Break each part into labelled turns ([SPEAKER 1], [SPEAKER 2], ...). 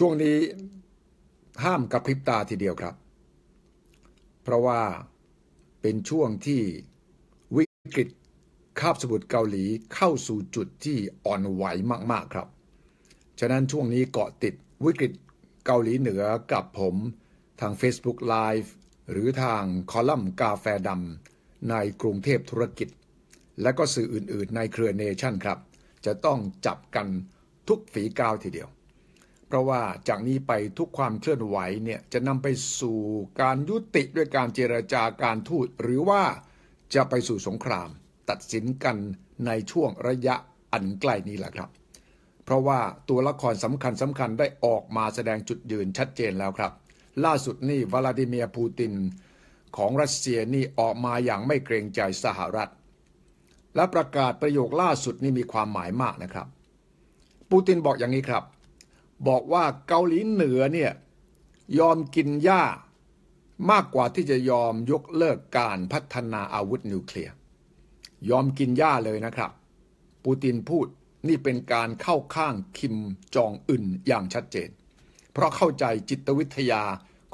[SPEAKER 1] ช่วงนี้ห้ามกระพริบตาทีเดียวครับ เพราะว่าเป็นช่วงที่วิกฤตคาบสมุทรเกาหลีเข้าสู่จุดที่อ่อนไหวมาก ๆครับ ฉะนั้นช่วงนี้เกาะติดวิกฤตเกาหลีเหนือกับผมทาง Facebook Live หรือทางคอลัมน์กาแฟดำในกรุงเทพธุรกิจ และก็สื่ออื่น ๆ ในเครือเนชั่นครับ จะต้องจับกันทุกฝีก้าวทีเดียว เพราะว่าจากนี้ไปทุกความเคลื่อนไหวเนี่ยจะนำไปสู่การยุติด้วยการเจรจาการทูต หรือว่าจะไปสู่สงคราม ตัดสินกันในช่วงระยะอันใกล้นี้แหละครับ เพราะว่าตัวละครสำคัญสำคัญได้ออกมาแสดงจุดยืนชัดเจนแล้วครับ ล่าสุดนี่วลาดิเมียร์ปูตินของรัสเซียนี่ออกมาอย่างไม่เกรงใจสหรัฐ และประกาศประโยคล่าสุดนี่มีความหมายมากนะครับ ปูตินบอกอย่างนี้ครับ บอกว่าเกาหลีเหนือเนี่ยยอมกินหญ้ามากกว่าที่จะยอมยกเลิกการพัฒนาอาวุธนิวเคลียร์ยอมกินหญ้าเลยนะครับ ปูตินพูดนี่เป็นการเข้าข้างคิมจองอึนอย่างชัดเจน เพราะเข้าใจจิตวิทยา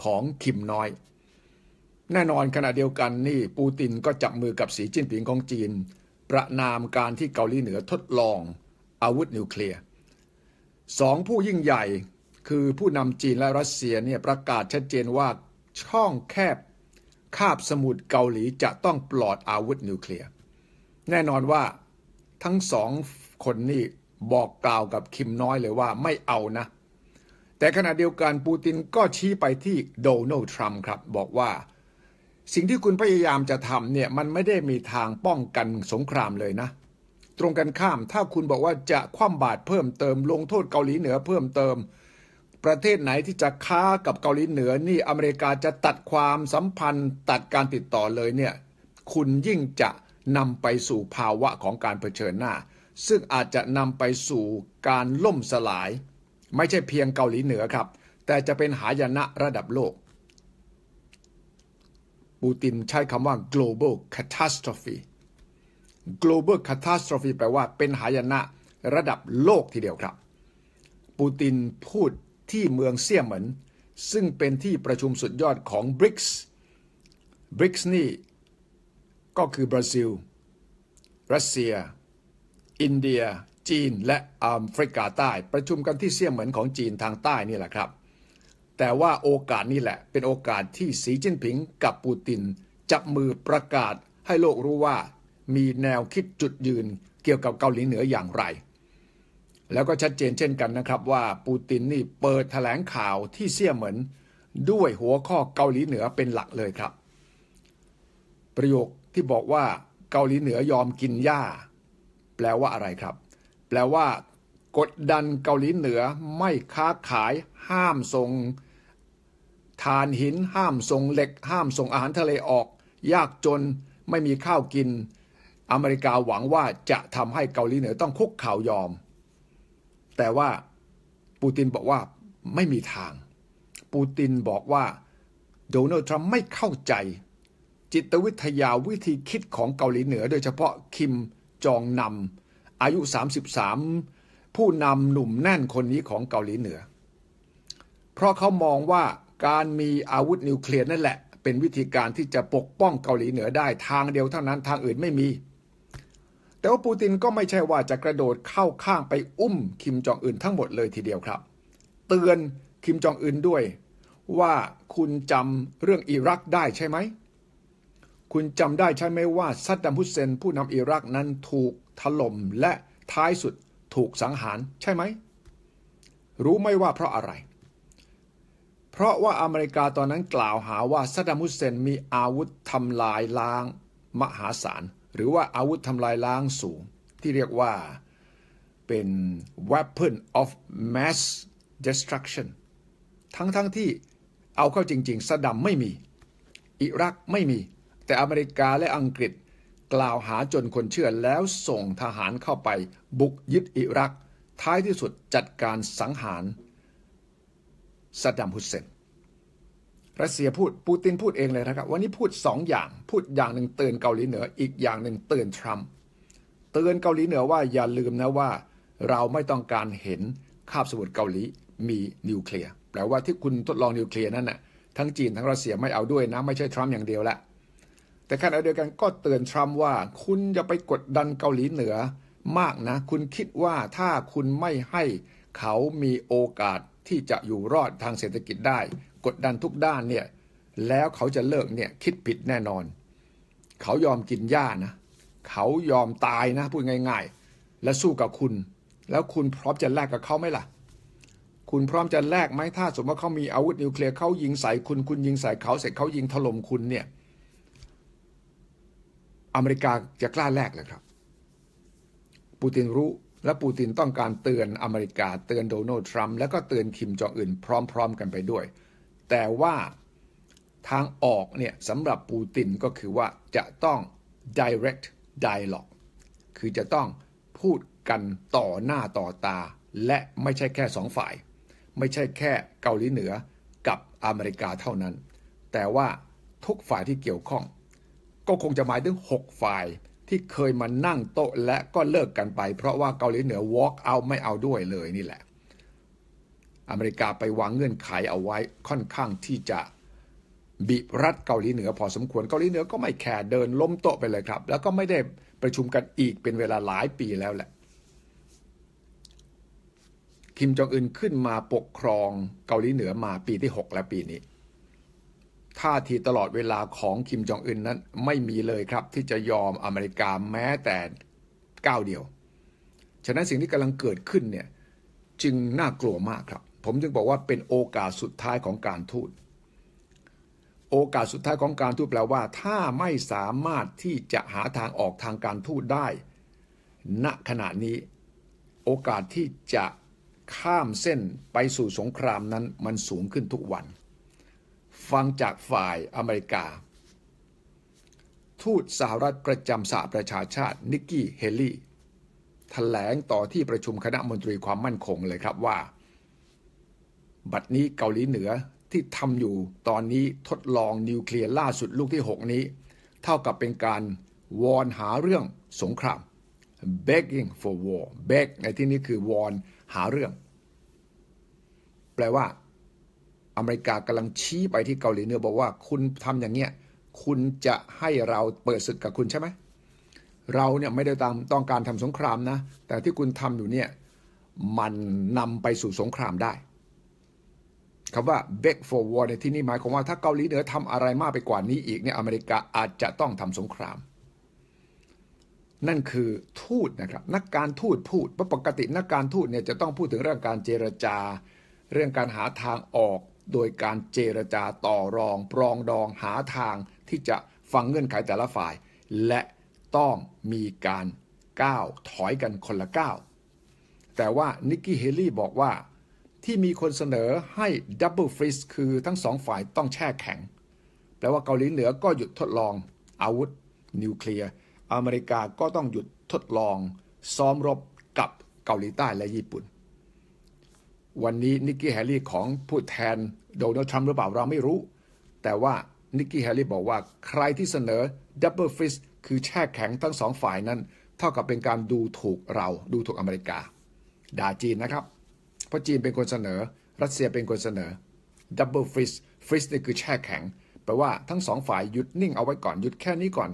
[SPEAKER 1] ของคิมน้อย แน่นอนขณะเดียวกันนี่ปูตินก็จับมือกับสีจิ้นผิงของจีน ประนามการที่เกาหลีเหนือทดลองอาวุธนิวเคลียร์ สองผู้ยิ่งใหญ่คือผู้นำจีนและรัสเซียเนี่ยประกาศชัดเจนว่าช่องแคบคาบสมุทรเกาหลีจะต้องปลอดอาวุธนิวเคลียร์ แน่นอนว่าทั้งสองคนนี่บอกกล่าวกับคิมน้อยเลยว่าไม่เอานะ แต่ขณะเดียวกันปูตินก็ชี้ไปที่โดนัลด์ทรัมป์ครับ บอกว่า สิ่งที่คุณพยายามจะทำเนี่ยมันไม่ได้มีทางป้องกันสงครามเลยนะ รงกันข้าม ถ้าคุณบอกว่าจะคว่ำบาตรเพิ่มเติม ลงโทษเกาหลีเหนือเพิ่มเติม ประเทศไหนที่จะค้ากับเกาหลีเหนือนี่อเมริกาจะตัดความสัมพันธ์ ตัดการติดต่อเลยเนี่ยคุณยิ่งจะนำไปสู่ภาวะของการเผชิญหน้า ซึ่งอาจจะนำไปสู่การล่มสลาย ไม่ใช่เพียงเกาหลีเหนือครับ แต่จะเป็นหายนะระดับโลก ปูตินใช้คำว่า global catastrophe global catastrophe แปลว่าเป็นหายนะระดับโลกทีเดียวครับ ปูตินพูดที่เมืองเซี่ยเหมินซึ่งเป็นที่ประชุมสุดยอดของ BRICS BRICS นี่ก็คือบราซิล รัสเซีย อินเดีย จีน และแอฟริกาใต้ ประชุมกันที่เซี่ยเหมินของจีนทางใต้นี่แหละครับ แต่ว่าโอกาสนี้แหละ เป็นโอกาสที่สีจิ้นผิงกับปูติน จับมือประกาศให้โลกรู้ว่า มีแนวคิดจุดยืนเกี่ยวกับเกาหลีเหนืออย่างไร แล้วก็ชัดเจนเช่นกันนะครับว่าปูตินนี่เปิดแถลงข่าวที่เซี่ยเหมินด้วยหัวข้อเกาหลีเหนือเป็นหลักเลยครับ ประโยคที่บอกว่าเกาหลีเหนือยอมกินหญ้า แปลว่าอะไรครับ แปลว่ากดดันเกาหลีเหนือไม่ค้าขายห้ามส่งทานหินห้ามส่งเหล็ก ห้ามส่งอาหารทะเลออก ยากจนไม่มีข้าวกิน อเมริกาหวังว่าจะทำให้เกาหลีเหนือต้องคุกเข่ายอม แต่ว่าปูตินบอกว่าไม่มีทาง ปูตินบอกว่าโดนัลด์ทรัมป์ไม่เข้าใจ จิตวิทยาวิธีคิดของเกาหลีเหนือ โดยเฉพาะคิมจองนำอายุ 33 ผู้นำหนุ่มแน่นคนนี้ของเกาหลีเหนือ เพราะเขามองว่าการมีอาวุธนิวเคลียร์นั่นแหละ เป็นวิธีการที่จะปกป้องเกาหลีเหนือได้ทางเดียวเท่านั้นทางอื่นไม่มี แต่ว่าปูตินก็ไม่ใช่ว่าจะกระโดดเข้าข้างไปอุ้มคิมจองอึนทั้งหมดเลยทีเดียวครับ เตือนคิมจองอึนด้วย ว่าคุณจำเรื่องอิรักได้ใช่ไหม คุณจำได้ใช่ไหมว่าซัดดัมฮุสเซนผู้นำอิรักนั้นถูกถล่มและท้ายสุดถูกสังหารใช่ไหม รู้ไหมว่าเพราะอะไร เพราะว่าอเมริกาตอนนั้นกล่าวหาว่าซัดดัมฮุสเซนมีอาวุธทำลายล้างมหาศาล หรือว่าอาวุธทำลายล้างสูง ที่เรียกว่าเป็น weapon of mass destruction ทั้งๆทที่เอาเข้าจริงๆซัดดัมไม่มี อิรักไม่มี แต่อเมริกาและอังกฤษกล่าวหาจนคนเชื่อแล้วส่งทหารเข้าไปบุกยึดอิรัก ท้ายที่สุดจัดการสังหารซัดดัมฮุสเซน รัสเซียพูดปูตินพูดเองเลยนะครับ วันนี้พูดสองอย่าง พูดอย่างหนึ่งเตือนเกาหลีเหนือ อีกอย่างหนึ่งเตือนทรัมป์เตือนเกาหลีเหนือว่าอย่าลืมนะว่า เราไม่ต้องการเห็นคาบสมุทรเกาหลีมีนิวเคลียร์แปลว่าที่คุณทดลองนิวเคลียร์นั่นน่ะทั้งจีนทั้งรัสเซียไม่เอาด้วยนะ ไม่ใช่ทรัมป์อย่างเดียวละแต่ขณะเดียวกันก็เตือนทรัมป์ว่า คุณจะไปกดดันเกาหลีเหนือมากนะ คุณคิดว่าถ้าคุณไม่ให้เขามีโอกาสที่จะอยู่รอดทางเศรษฐกิจได้ กดดันทุกด้านเนี่ยแล้วเขาจะเลิกเนี่ยคิดผิดแน่นอน เขายอมกินหญ้านะ เขายอมตายนะพูดง่ายๆ และสู้กับคุณ แล้วคุณพร้อมจะแลกกับเขาไหมล่ะ คุณพร้อมจะแลกไหมถ้าสมมติว่าเขามีอาวุธนิวเคลียร์เขายิงใส่คุณคุณยิงใส่เขาเสร็จเขายิงถล่มคุณเนี่ยอเมริกาจะกล้าแลกเลยครับ ปูตินรู้และปูตินต้องการเตือนอเมริกาเตือนโดนัลด์ทรัมป์แล้วก็เตือนคิมจองอึนพร้อม ๆ กันไปด้วย แต่ว่าทางออกเนี่ยสำหรับปูตินก็คือว่าจะต้อง direct dialogue คือจะต้องพูดกันต่อหน้าต่อตา และไม่ใช่แค่สองฝ่าย ไม่ใช่แค่เกาหลีเหนือกับอเมริกาเท่านั้น แต่ว่าทุกฝ่ายที่เกี่ยวข้อง ก็คงจะหมายถึง 6 ฝ่ายที่เคยมานั่งโต๊ะและก็เลิกกันไป เพราะว่าเกาหลีเหนือ walk out ไม่เอาด้วยเลยนี่แหละ อเมริกาไปวางเงื่อนไขเอาไว้ค่อนข้างที่จะบีบรัดเกาหลีเหนือพอสมควรเกาหลีเหนือก็ไม่แคร์เดินล้มโต๊ะไปเลยครับ แล้วก็ไม่ได้ประชุมกันอีกเป็นเวลาหลายปีแล้วแหละ คิมจองอึนขึ้นมาปกครองเกาหลีเหนือมาปีที่ 6 และปีนี้ท่าทีตลอดเวลาของคิมจองอึนนั้นไม่มีเลยครับ ที่จะยอมอเมริกาแม้แต่ก้าวเดียว ฉะนั้นสิ่งที่กำลังเกิดขึ้นเนี่ยจึงน่ากลัวมากครับ ผมจึงบอกว่าเป็นโอกาสสุดท้ายของการทูต โอกาสสุดท้ายของการทูตแปลว่า ถ้าไม่สามารถที่จะหาทางออกทางการทูตได้ ณขณะนี้ โอกาสที่จะข้ามเส้นไปสู่สงครามนั้นมันสูงขึ้นทุกวัน ฟังจากฝ่ายอเมริกา ทูตสหรัฐประจำสหประชาชาตินิกกี้เฮลี่แถลงต่อที่ประชุมคณะมนตรีความมั่นคงเลยครับว่า บัดนี้เกาหลีเหนือที่ทำอยู่ตอนนี้ทดลองนิวเคลียร์ล่าสุดลูกที่ 6 นี้ เท่ากับเป็นการวอนหาเรื่องสงคราม begging for war beg ในที่นี้คือวอนหาเรื่อง แปลว่า อเมริกากำลังชี้ไปที่เกาหลีเหนือบอกว่าคุณทำอย่างเงี้ยคุณจะให้เราเปิดศึกกับคุณใช่ไหมเราเนี่ยไม่ได้ตามต้องการทำสงครามนะ แต่ที่คุณทำอยู่เนี่ยมันนำไปสู่สงครามได้ คำว่า beg for war ในที่นี้หมายความว่าถ้าเกาหลีเหนือทำอะไรมากไปกว่านี้อีกเนี่ยอเมริกาอาจจะต้องทำสงคราม นั่นคือทูตนะครับนักการทูตพูดเพราะปกตินักการทูตเนี่ยจะต้องพูดถึงเรื่องการเจรจา เรื่องการหาทางออก โดยการเจรจาต่อรอง ปรองดองหาทางที่จะฟังเงื่อนไขแต่ละฝ่าย และต้องมีการก้าวถอยกันคนละก้าวแต่ว่านิกกี้เฮลี่บอกว่า ที่มีคนเสนอให้ดับเบิลฟรีซคือทั้งสองฝ่ายต้องแช่แข็ง แปลว่าเกาหลีเหนือก็หยุดทดลอง อาวุธ นิวเคลียร์ อเมริกาก็ต้องหยุดทดลอง ซ้อมรบกับเกาหลีใต้และญี่ปุ่น วันนี้นิกกี้แฮร์รี่ของผู้แทนโดนัลด์ทรัมป์หรือเปล่าเราไม่รู้ แต่ว่านิกกี้แฮร์รี่บอกว่าใครที่เสนอดับเบิลฟรีซคือแช่แข็งทั้งสองฝ่ายนั้น เท่ากับเป็นการดูถูกเราดูถูกอเมริกา ด่าจีนนะครับ เพราะจีนเป็นคนเสนอ รัสเซียเป็นคนเสนอดับเบิลฟริสฟริสนี่คือแช่แข็งแปลว่าทั้งสองฝ่ายหยุดนิ่งเอาไว้ก่อนหยุดแค่นี้ก่อน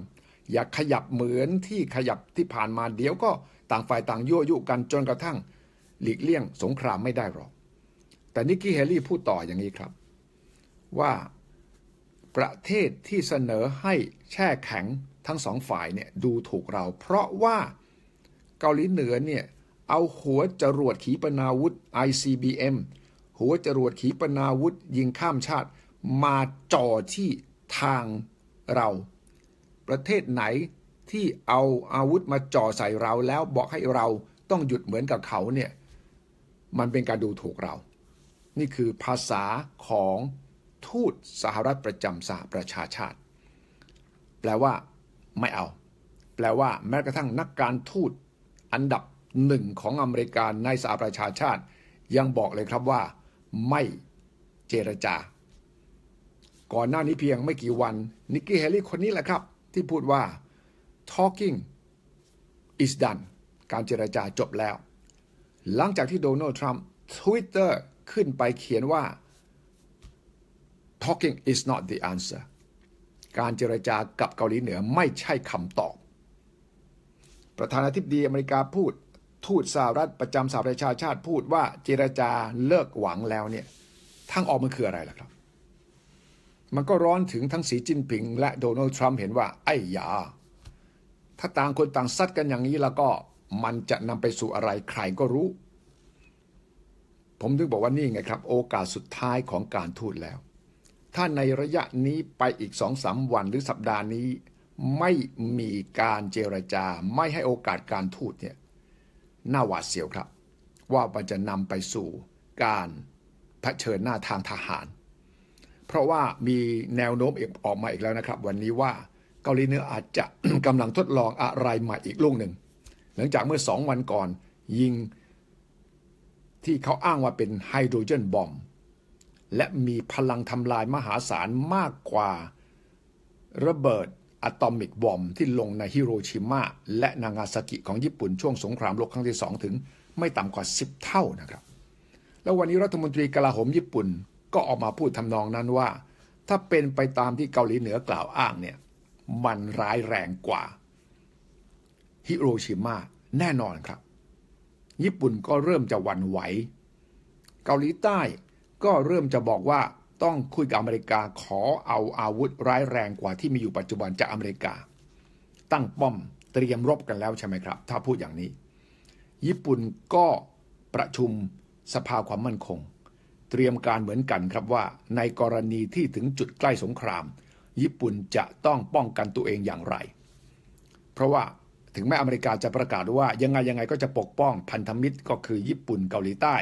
[SPEAKER 1] อย่าขยับเหมือนที่ขยับที่ผ่านมาเดี๋ยวก็ต่างฝ่ายต่างยั่วยุกันจนกระทั่ง หลีกเลี่ยงสงครามไม่ได้หรอก แต่นิกกี้เฮลี่พูดต่ออย่างนี้ครับ ว่าประเทศที่เสนอให้แช่แข็งทั้งสองฝ่ายเนี่ยดูถูกเรา เพราะว่าเกาหลีเหนือเนี่ย เอาหัวจรวดขีปนาวุธ ICBM หัวจรวดขีปนาวุธ ยิงข้ามชาติมาจ่อที่ทางเรา ประเทศไหนที่เอาอาวุธมาจ่อใส่เราแล้วบอกให้เราต้องหยุดเหมือนกับเขาเนี่ยมันเป็นการดูถูกเรา นี่คือภาษาของทูตสหรัฐประจำสหประชาชาติ แปลว่าไม่เอา แปลว่าแม้กระทั่งนักการทูตอันดับ หนึ่งของอเมริกาในสหประชาชาติ ยังบอกเลยครับว่าไม่เจรจา ก่อนหน้านี้เพียงไม่กี่วันนิกกี้เฮลี่คนนี้แหละครับ ที่พูดว่า talking is done การเจรจาจบแล้ว หลังจากที่โดนัลด์ทรัมป์ Twitter ขึ้นไปเขียนว่า talking is not the answer การเจรจากับเกาหลีเหนือไม่ใช่คำตอบ ประธานาธิบดีอเมริกาพูด ทูตสหรัฐประจำสหประชาชาติพูดว่าเจรจาเลิกหวังแล้วเนี่ยทางออกมันคืออะไรล่ะครับ มันก็ร้อนถึงทั้งสีจิ้นผิง และโดนัลด์ทรัมป์เห็นว่า ไอ้ยา ถ้าต่างคนต่างซัดกันอย่างนี้แล้วก็มันจะนำไปสู่อะไรใครก็รู้ ผมถึงบอกว่านี่ไงครับ โอกาสสุดท้ายของการทูตแล้ว ถ้าในระยะนี้ไปอีกสองสามวันหรือสัปดาห์นี้ ไม่มีการเจรจา ไม่ให้โอกาสการทูตเนี่ย น่าหวาดเสียวครับ ว่ามันจะนำไปสู่การเผชิญหน้าทางทหาร เพราะว่ามีแนวโน้มออกมาอีกแล้วนะครับ วันนี้ว่าเกาหลีเหนืออาจจะกำลังทดลองอะไรใหม่อีกลูกหนึ่ง หลังจากเมื่อสองวันก่อนยิงที่เขาอ้างว่าเป็นไฮโดรเจนบอมและมีพลังทำลายมหาศาลมากกว่าระเบิด อะตอมิกบอมที่ลงในฮิโรชิมาและนางาซากิของญี่ปุ่นช่วงสงครามโลกครั้งที่สองถึงไม่ต่ำกว่า 10 เท่านะครับ แล้ววันนี้รัฐมนตรีกลาโหมญี่ปุ่นก็ออกมาพูดทำนองนั้นว่า ถ้าเป็นไปตามที่เกาหลีเหนือกล่าวอ้างเนี่ยมันร้ายแรงกว่าฮิโรชิมาแน่นอนครับ ญี่ปุ่นก็เริ่มจะหวั่นไหว เกาหลีใต้ก็เริ่มจะบอกว่า ต้องคุยกับอเมริกาขอเอาอาวุธร้ายแรงกว่าที่มีอยู่ปัจจุบันจากอเมริกา ตั้งป้อมเตรียมรบกันแล้วใช่ไหมครับ ถ้าพูดอย่างนี้ ญี่ปุ่นก็ประชุมสภาความมั่นคง เตรียมการเหมือนกันครับว่า ในกรณีที่ถึงจุดใกล้สงคราม ญี่ปุ่นจะต้องป้องกันตัวเองอย่างไร เพราะว่าถึงแม้อเมริกาจะประกาศว่ายังไงยังไงก็จะปกป้องพันธมิตรก็คือญี่ปุ่นเกาหลีใต้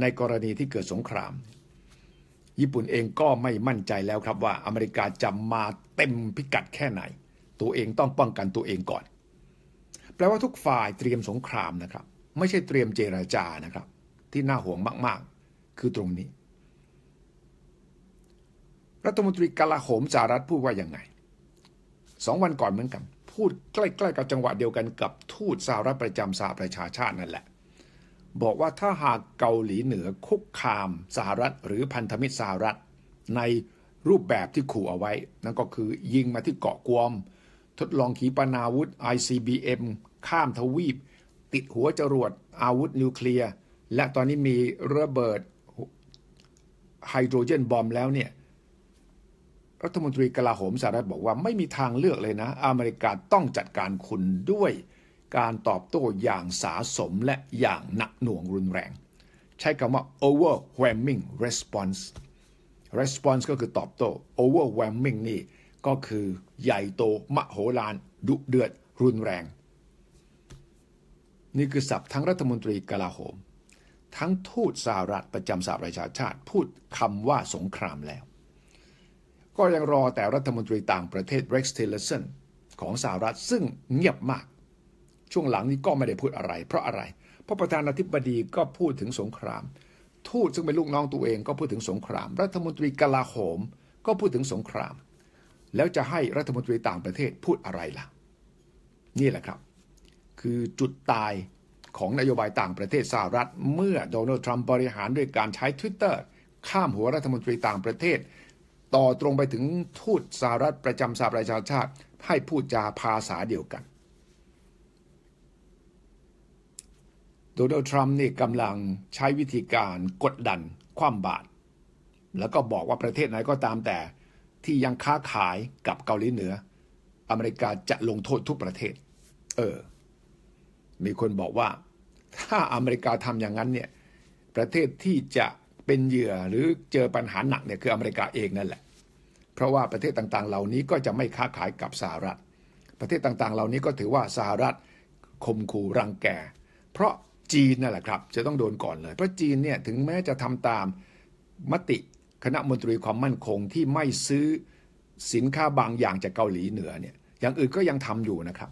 [SPEAKER 1] ในกรณีที่เกิดสงคราม ญี่ปุ่นเองก็ไม่มั่นใจแล้วครับว่าอเมริกาจะมาเต็มพิกัดแค่ไหน ตัวเองต้องป้องกันตัวเองก่อน แปลว่าทุกฝ่ายเตรียมสงครามนะครับ ไม่ใช่เตรียมเจราจานะครับ ที่น่าห่วงมากๆ คือตรงนี้ รัฐมนตรีกลาโหมสหรัฐพูดว่ายังไงสองวันก่อนเหมือนกัน พูดใกล้ ๆ กับจังหวะเดียวกันกับทูตสหรัฐประจำสหประชาชาตินั่นแหละ บอกว่าถ้าหากเกาหลีเหนือคุกคามสหรัฐ หรือพันธมิตรสหรัฐ ในรูปแบบที่ขู่เอาไว้ นั่นก็คือยิงมาที่เกาะกวม ทดลองขีปนาวุธ ICBM ข้ามทวีป ติดหัวจรวดอาวุธนิวเคลียร์ และตอนนี้มีระเบิดไฮโดรเจนบอมแล้วเนี่ยรัฐมนตรีกลาโหมสหรัฐบอกว่าไม่มีทางเลือกเลยนะ อเมริกาต้องจัดการคุณด้วย การตอบโต้อย่างสาสมและอย่างหนักหน่วงรุนแรง ใช้คำว่า overwhelming response response ก็คือตอบโต้ overwhelming นี่ก็คือใหญ่โตมโหฬารดุเดือดรุนแรง นี่คือศัพท์ทั้งรัฐมนตรีกลาโหม ทั้งทูตสหรัฐประจำสหประชาชาติพูดคำว่าสงครามแล้ว ก็ยังรอแต่รัฐมนตรีต่างประเทศ Rex Tillerson ของสหรัฐซึ่งเงียบมาก ช่วงหลังนี้ก็ไม่ได้พูดอะไร เพราะอะไร เพราะประธานาธิบดีก็พูดถึงสงคราม ทูตซึ่งเป็นลูกน้องตัวเองก็พูดถึงสงคราม รัฐมนตรีกลาโหม ก็พูดถึงสงคราม แล้วจะให้รัฐมนตรีต่างประเทศพูดอะไรล่ะ นี่แหละครับ คือจุดตายของนโยบายต่างประเทศสหรัฐ เมื่อโดนัลด์ทรัมป์บริหารด้วยการใช้ Twitter ข้ามหัวรัฐมนตรีต่างประเทศ ต่อตรงไปถึงทูตสหรัฐประจำสหประชาชาติให้พูดจาภาษาเดียวกัน โดนัลด์ทรัมป์นี่กำลังใช้วิธีการกดดันคว่ำบาตรแล้วก็บอกว่าประเทศไหนก็ตามแต่ที่ยังค้าขายกับเกาหลีเหนือ อเมริกาจะลงโทษทุกประเทศ เออ มีคนบอกว่า ถ้าอเมริกาทำอย่างนั้นเนี่ย ประเทศที่จะเป็นเหยื่อหรือเจอปัญหาหนักเนี่ยคืออเมริกาเองนั่นแหละ เพราะว่าประเทศต่างๆ เหล่านี้ก็จะไม่ค้าขายกับสหรัฐ ประเทศต่างๆ เหล่านี้ก็ถือว่าสหรัฐข่มขู่รังแก เพราะ จีนนั่นแหละครับ จะต้องโดนก่อนเลย เพราะจีนเนี่ยถึงแม้จะทำตามมติคณะมนตรีความมั่นคงที่ไม่ซื้อสินค้าบางอย่างจากเกาหลีเหนือเนี่ยอย่างอื่นก็ยังทำอยู่นะครับ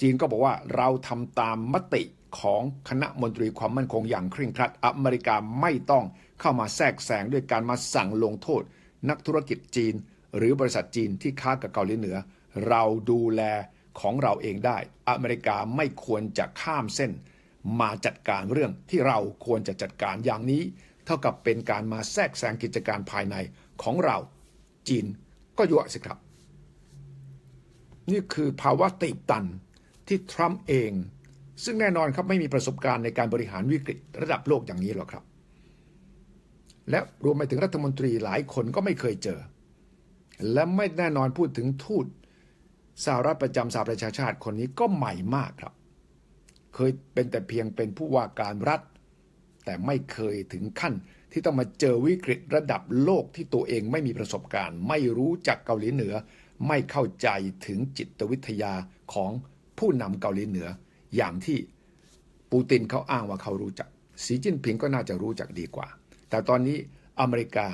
[SPEAKER 1] จีนก็บอกว่าเราทำตามมติของคณะมนตรีความมั่นคงอย่างเคร่งครัด อเมริกาไม่ต้องเข้ามาแทรกแซงด้วยการมาสั่งลงโทษ นักธุรกิจจีน หรือบริษัทจีนที่ค้ากับเกาหลีเหนือ เราดูแล ของเราเองได้ อเมริกาไม่ควรจะข้ามเส้น มาจัดการเรื่องที่เราควรจะจัดการอย่างนี้ เท่ากับเป็นการมาแทรกแซงกิจการภายในของเรา จีนก็ยั่วสิครับ นี่คือภาวะตีบตันที่ทรัมป์เอง ซึ่งแน่นอนครับไม่มีประสบการณ์ในการบริหารวิกฤตระดับโลกอย่างนี้หรอกครับ และรวมไปถึงรัฐมนตรีหลายคนก็ไม่เคยเจอ และไม่แน่นอนพูดถึงทูต สหรัฐประจำสหประชาชาติคนนี้ก็ใหม่มากครับ เคยเป็นแต่เพียงเป็นผู้ว่าการรัฐ แต่ไม่เคยถึงขั้นที่ต้องมาเจอวิกฤตระดับโลกที่ตัวเองไม่มีประสบการณ์ ไม่รู้จักเกาหลีเหนือ ไม่เข้าใจถึงจิตวิทยาของผู้นำเกาหลีเหนือ อย่างที่ปูตินเขาอ้างว่าเขารู้จัก สีจิ้นผิงก็น่าจะรู้จักดีกว่า แต่ตอนนี้อเมริกา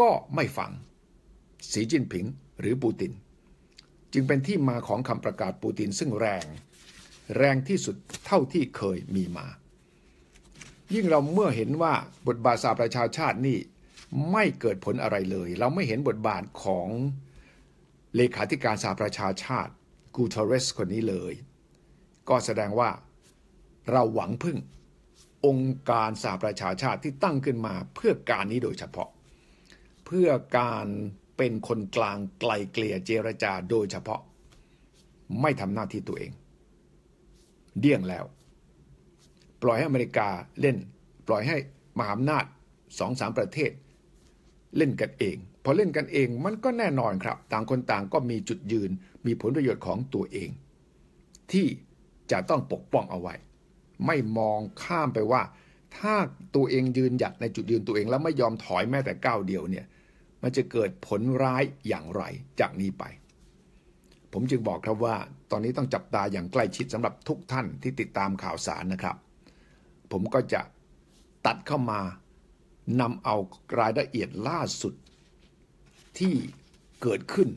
[SPEAKER 1] ก็ไม่ฟัง สีจิ้นผิงหรือปูติน จึงเป็นที่มาของคำประกาศปูตินซึ่งแรง แรงที่สุดเท่าที่เคยมีมา ยิ่งเราเมื่อเห็นว่าบทบาทสหประชาชาตินี่ไม่เกิดผลอะไรเลย เราไม่เห็นบทบาทของเลขาธิการสหประชาชาติกูเทเรสคนนี้เลย ก็แสดงว่าเราหวังพึ่งองค์การสหประชาชาติที่ตั้งขึ้นมาเพื่อการนี้โดยเฉพาะ เพื่อการ เป็นคนกลางไกลเกลี่ยเจรจาโดยเฉพาะ ไม่ทำหน้าที่ตัวเอง เดี่ยงแล้ว ปล่อยให้อเมริกาเล่น ปล่อยให้มหาอำนาจสองสามประเทศ เล่นกันเอง พอเล่นกันเองมันก็แน่นอนครับ ต่างคนต่างก็มีจุดยืน มีผลประโยชน์ของตัวเอง ที่จะต้องปกป้องเอาไว้ ไม่มองข้ามไปว่า ถ้าตัวเองยืนหยัดในจุดยืนตัวเองแล้วไม่ยอมถอยแม้แต่ก้าวเดียวเนี่ย มันจะเกิดผลร้ายอย่างไรจากนี้ไป ผมจึงบอกครับว่า ตอนนี้ต้องจับตาอย่างใกล้ชิดสำหรับทุกท่านที่ติดตามข่าวสารนะครับ ผมก็จะตัดเข้ามานำเอารายละเอียดล่าสุดที่เกิดขึ้น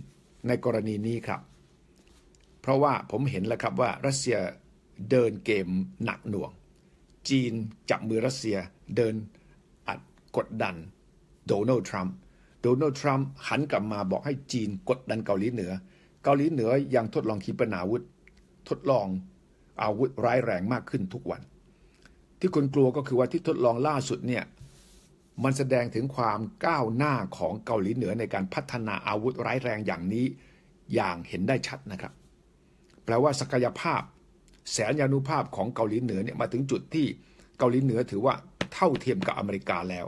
[SPEAKER 1] ในกรณีนี้ครับ เพราะว่าผมเห็นแล้วครับว่ารัสเซียเดินเกมหนักหน่วง จีนจับมือรัสเซียเดินอัดกดดันโดนัลด์ทรัมป์ โดนัลด์ทรัมป์หันกลับมาบอกให้จีนกดดันเกาหลีเหนือ เกาหลีเหนือยังทดลองขีปนาวุธ ทดลองอาวุธร้ายแรงมากขึ้นทุกวัน ที่คนกลัวก็คือว่าที่ทดลองล่าสุดเนี่ยมันแสดงถึงความก้าวหน้าของเกาหลีเหนือในการพัฒนาอาวุธร้ายแรงอย่างนี้อย่างเห็นได้ชัดนะครับ แปลว่าศักยภาพ แสนยานุภาพของเกาหลีเหนือเนี่ยมาถึงจุดที่เกาหลีเหนือถือว่าเท่าเทียมกับอเมริกาแล้ว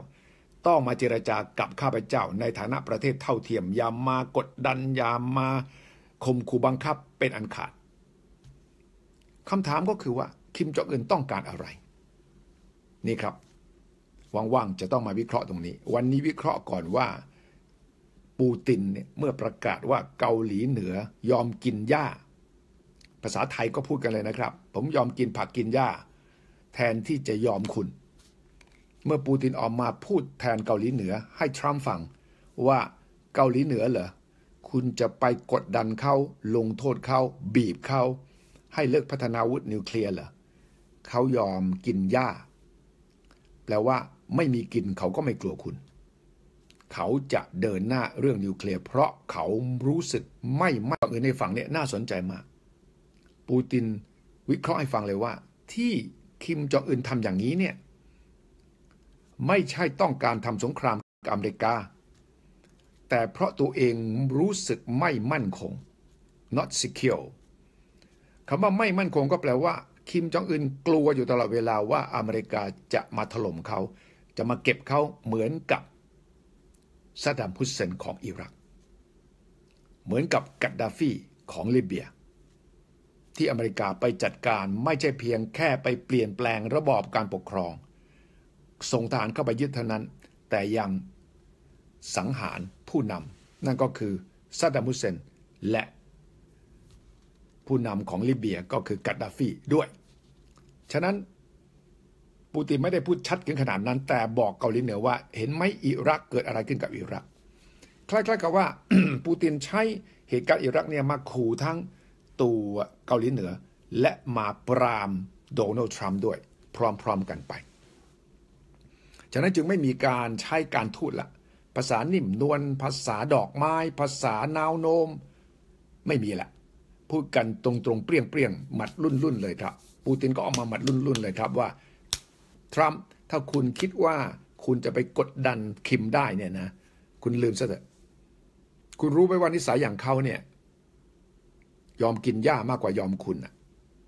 [SPEAKER 1] ต้องมาเจรจากับข้าพเจ้าในฐานะประเทศเท่าเทียมอย่ามากดดันอย่ามาข่มขู่บังคับเป็นอันขาดคำถามก็คือว่าคิมจองอึนต้องการอะไร นี่ครับว่างๆจะต้องมาวิเคราะห์ตรงนี้ วันนี้วิเคราะห์ก่อนว่าปูตินเนี่ยเมื่อประกาศว่าเกาหลีเหนือยอมกินหญ้า ภาษาไทยก็พูดกันเลยนะครับ ผมยอมกินผักกินหญ้า แทนที่จะยอมคุณ เมื่อปูตินออกมาพูดแทนเกาหลีเหนือให้ทรัมป์ฟังว่าเกาหลีเหนือเหรอคุณจะไปกดดันเขาลงโทษเขาบีบเขาให้เลิกพัฒนาวุธนิวเคลียร์เหรอเขายอมกินหญ้า แปลว่าไม่มีกินเขาก็ไม่กลัวคุณ เขาจะเดินหน้าเรื่องนิวเคลียร์เพราะเขารู้สึกไม่ไม่อื่นในฝั่งนี้น่าสนใจมาก ปูตินวิเคราะห์ให้ฟังเลยว่า ที่คิมจองอึนทำอย่างนี้เนี่ย ไม่ใช่ต้องการทำสงครามกับอเมริกา แต่เพราะตัวเองรู้สึกไม่มั่นคง not secure คำว่าไม่มั่นคงก็แปลว่า คิมจองอึนกลัวอยู่ตลอดเวลาว่าอเมริกาจะมาถล่มเขา จะมาเก็บเขาเหมือนกับซาดัมฮุสเซนของอิรัก เหมือนกับกัดดาฟีของลิเบีย ที่อเมริกาไปจัดการไม่ใช่เพียงแค่ไปเปลี่ยนแปลงระบอบการปกครอง ส่งทหารเข้าไปยึดเท่านั้น แต่ยังสังหารผู้นำนั่นก็คือซาดัมฮุสเซนและผู้นำของลิเบียก็คือกัดดาฟีด้วย ฉะนั้นปูตินไม่ได้พูดชัดถึงขนาดนั้น แต่บอกเกาหลีเหนือว่า เห็นไหมอิรักเกิดอะไรขึ้นกับอิรัก คล้ายๆกับว่าปูตินใช้เหตุการณ์อิรักเนี่ยมาขู่ทั้งตัวเกาหลีเหนือ และมาปรามโดนัลด์ทรัมป์ด้วย พร้อมๆกันไป ฉะนั้นจึงไม่มีการใช้การทูตละภาษานิ่มนวลภาษาดอกไม้ ภาษานาวโนมไม่มีละพูดกันตรงๆเปรี้ยงๆหมัดรุ่นๆเลยครับ ปูตินก็ออกมาหมัดรุ่นๆเลยครับว่าทรัมป์ถ้าคุณคิดว่าคุณจะไปกดดันคิมได้เนี่ยนะ คุณลืมซะเถอะคุณรู้ไหมว่านิสัยอย่างเขาเนี่ย ยอมกินหญ้ามากกว่ายอมคุณอะ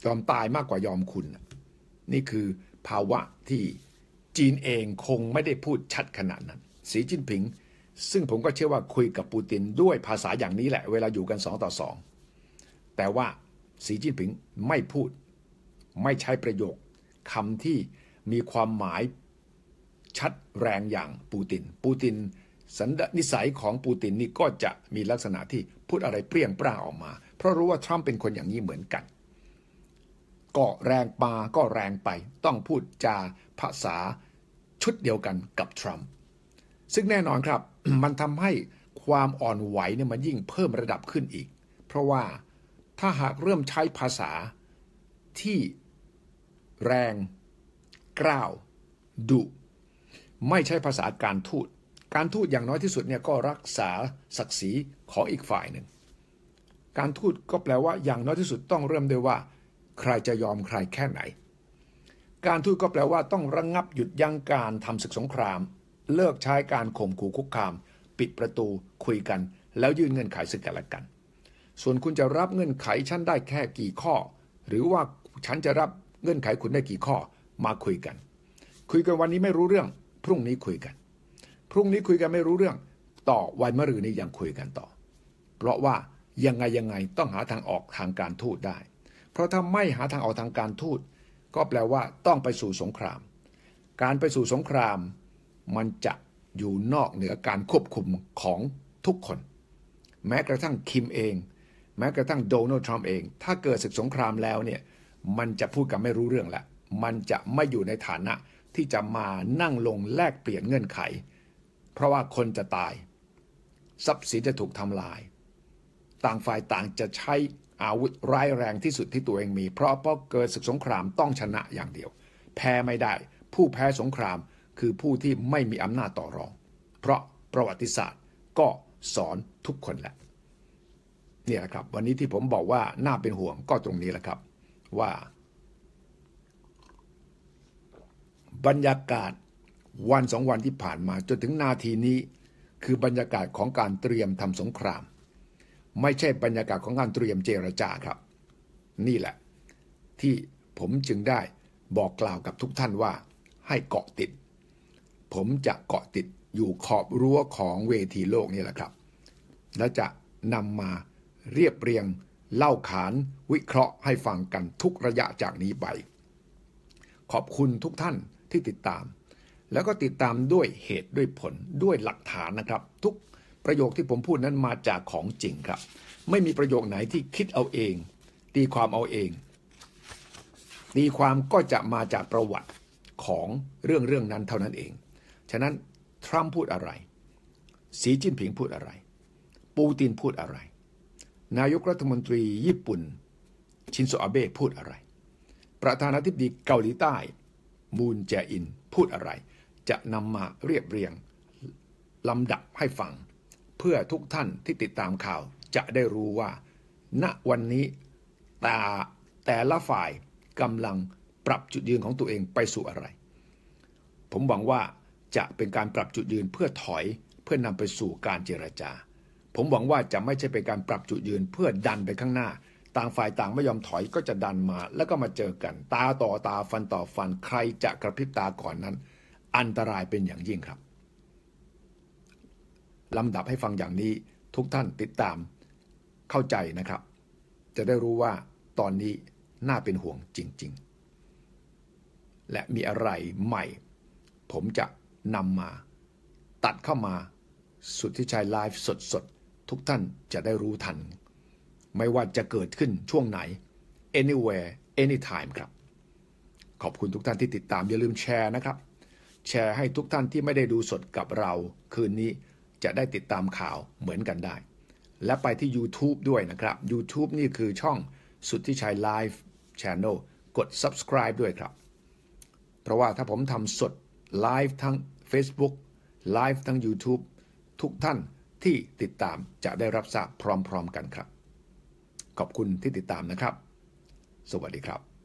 [SPEAKER 1] ยอมตายมากกว่ายอมคุณอะนี่คือภาวะที่ จีนเองคงไม่ได้พูดชัดขนาดนั้น สีจิ้นผิง ซึ่งผมก็เชื่อว่าคุยกับปูตินด้วยภาษาอย่างนี้แหละ เวลาอยู่กันสองต่อสองแต่ว่าสีจิ้นผิงไม่พูด ไม่ใช้ประโยคคำที่มีความหมายชัดแรงอย่างปูติน ปูตินสันดนิสัยของปูตินนี่ก็จะมีลักษณะที่พูดอะไรเปรี้ยงปร้าออกมา เพราะรู้ว่าทรัมป์เป็นคนอย่างนี้เหมือนกัน ก็แรงมาก็แรงไป ต้องพูดจาภาษา ชุดเดียวกันกับทรัมป์ซึ่งแน่นอนครับ มันทำให้ความอ่อนไหวเนี่ยมันยิ่งเพิ่มระดับขึ้นอีก เพราะว่าถ้าหากเริ่มใช้ภาษาที่แรง กล้าวดุไม่ใช่ภาษาการทูต การทูตอย่างน้อยที่สุดเนี่ยก็รักษาศักดิ์ศรีของอีกฝ่ายหนึ่ง การทูตก็แปลว่าอย่างน้อยที่สุดต้องเริ่มด้วยว่า ใครจะยอมใครแค่ไหน การทูตก็แปลว่าต้องระงงับหยุดยั้งการทำศึกสงคราม เลิกใช้การข่มขู่คุกคาม ปิดประตูคุยกัน แล้วยื่นเงื่อนไขซึ่งกันและกัน ส่วนคุณจะรับเงื่อนไขฉันได้แค่กี่ข้อ หรือว่าฉันจะรับเงื่อนไขคุณได้กี่ข้อมาคุยกัน คุยกันวันนี้ไม่รู้เรื่อง พรุ่งนี้คุยกัน พรุ่งนี้คุยกันไม่รู้เรื่อง ต่อวันมะรืนนี้ยังคุยกันต่อ เพราะว่ายังไงยังไงต้องหาทางออกทางการทูตได้ เพราะถ้าไม่หาทางออกทางการทูต ก็แปลว่าต้องไปสู่สงคราม การไปสู่สงคราม มันจะอยู่นอกเหนือการควบคุมของทุกคน แม้กระทั่งคิมเอง แม้กระทั่งโดนัลด์ทรัมป์เอง ถ้าเกิดศึกสงครามแล้วเนี่ยมันจะพูดกันไม่รู้เรื่องละมันจะไม่อยู่ในฐานะที่จะมานั่งลงแลกเปลี่ยนเงื่อนไข เพราะว่าคนจะตาย ทรัพย์สินจะถูกทำลาย ต่างฝ่ายต่างจะใช้ อาวุธร้ายแรงที่สุดที่ตัวเองมี เพราะพอเกิดศึกสงครามต้องชนะอย่างเดียว แพ้ไม่ได้ ผู้แพ้สงครามคือผู้ที่ไม่มีอำนาจต่อรอง เพราะประวัติศาสตร์ก็สอนทุกคนแหละนี่แหละครับ วันนี้ที่ผมบอกว่าน่าเป็นห่วงก็ตรงนี้แหละครับ ว่า บรรยากาศวันสองวันที่ผ่านมาจนถึงนาทีนี้ คือบรรยากาศของการเตรียมทำสงคราม ไม่ใช่บรรยากาศของการเตรียมเจรจาครับ นี่แหละ ที่ผมจึงได้บอกกล่าวกับทุกท่านว่า ให้เกาะติด ผมจะเกาะติดอยู่ขอบรั้วของเวทีโลกนี่แหละครับ และจะนำมาเรียบเรียงเล่าขานวิเคราะห์ให้ฟังกันทุกระยะจากนี้ไป ขอบคุณทุกท่านที่ติดตาม แล้วก็ติดตามด้วยเหตุด้วยผลด้วยหลักฐานนะครับ ทุก ประโยคที่ผมพูดนั้นมาจากของจริงครับ ไม่มีประโยคไหนที่คิดเอาเอง ตีความเอาเอง ตีความก็จะมาจากประวัติของเรื่องเรื่องนั้นเท่านั้นเอง ฉะนั้นทรัมป์พูดอะไร สีจิ้นผิงพูดอะไร ปูตินพูดอะไร นายกรัฐมนตรีญี่ปุ่น ชินโซอาเบะพูดอะไร ประธานาธิบดีเกาหลีใต้ มูนแจอินพูดอะไร จะนำมาเรียบเรียงลำดับให้ฟัง พื่อทุกท่านที่ติดตามข่าวจะได้รู้ว่า ณวันนี้แต่แต่ละฝ่ายกำลังปรับจุดยืนของตัวเองไปสู่อะไร ผมหวังว่าจะเป็นการปรับจุดยืนเพื่อถอยเพื่อนำไปสู่การเจรจา ผมหวังว่าจะไม่ใช่เป็นการปรับจุดยืนเพื่อดันไปข้างหน้า ต่างฝ่ายต่างไม่ยอมถอยก็จะดันมา แล้วก็มาเจอกัน ตาต่อตาฟันต่อฟันใครจะกระพริบตาก่อนนั้น อันตรายเป็นอย่างยิ่งครับ ลำดับให้ฟังอย่างนี้ทุกท่านติดตามเข้าใจนะครับ จะได้รู้ว่าตอนนี้น่าเป็นห่วงจริง ๆ และมีอะไรใหม่ ผมจะนำมาตัดเข้ามาสุดที่ชัยไลฟ์สดๆ ทุกท่านจะได้รู้ทัน ไม่ว่าจะเกิดขึ้นช่วงไหน anywhere anytime ครับ ขอบคุณทุกท่านที่ติดตามอย่าลืมแชร์นะครับ แชร์ให้ทุกท่านที่ไม่ได้ดูสดกับเราคืนนี้ จะได้ติดตามข่าวเหมือนกันได้ และไปที่ YouTube ด้วยนะครับ YouTube นี่คือช่องสุดที่ใชัยไลฟ์ Channel กด subscribe ด้วยครับ เพราะว่าถ้าผมทำสดไลฟ์ทั้ง Facebook ไลฟ์ทั้ง YouTube ทุกท่านที่ติดตามจะได้รับทราบพร้อมๆกันครับ ขอบคุณที่ติดตามนะครับ สวัสดีครับ